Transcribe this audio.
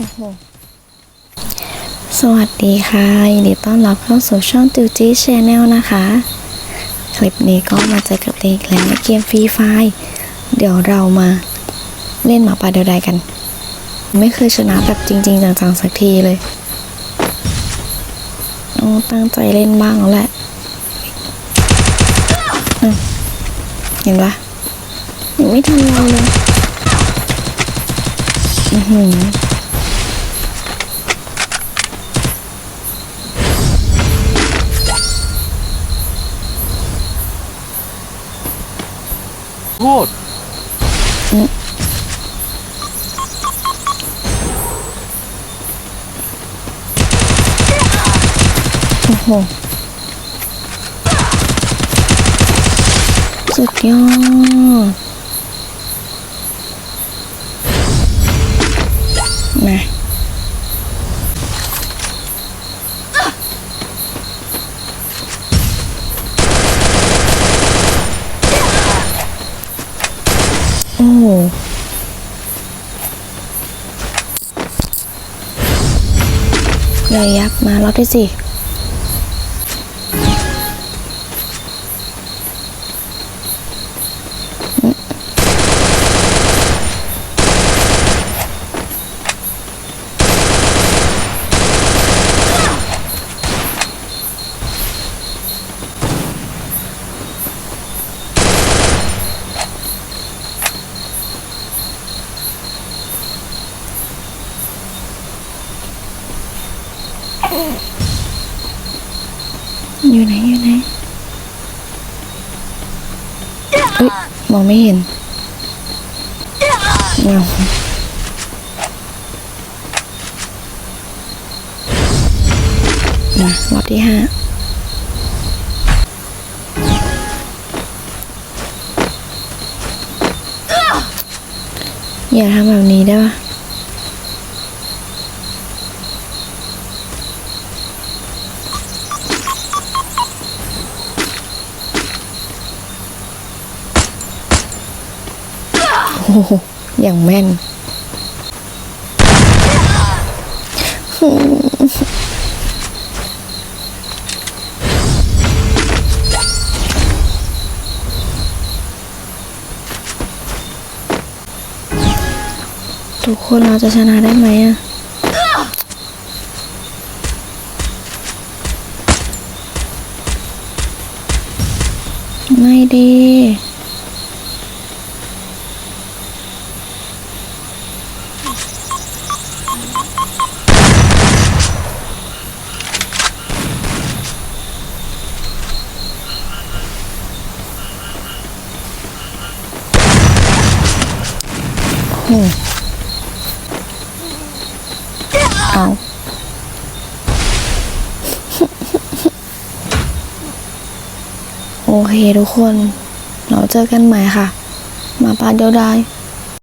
สวัสดีค่ะ ยินดีต้อนรับเข้าสู่ช่อง t ูจี Channel นะคะ คลิปนี้ก็มาเจอกับเด็กแล้วในเกมฟรีไฟเดี๋ยวเรามาเล่นหมาป่าเดียวดายกัน ไม่เคยชนะแบบจริง ๆ จังๆสักทีเลยโอ้ตั้งใจเล่นบ้างแล้วแหละเห็นปะยังไม่ทำงานเลย อือหือ โทษโอ้ โอ้ใหญ่ยักษ์มารอบที่สี่ อยู่ไหนอยู่ไหนเอ้ยมองไม่เห็นเงามารอบที่ห้าอย่าทำแบบนี้ได้ปะ อ้โหอย่างแม่น ทุกคนเราจะชนะได้ไหมอะไม่ดี เอาโอเคทุกคน เราเจอกันใหม่ค่ะ มาปาเดียวได้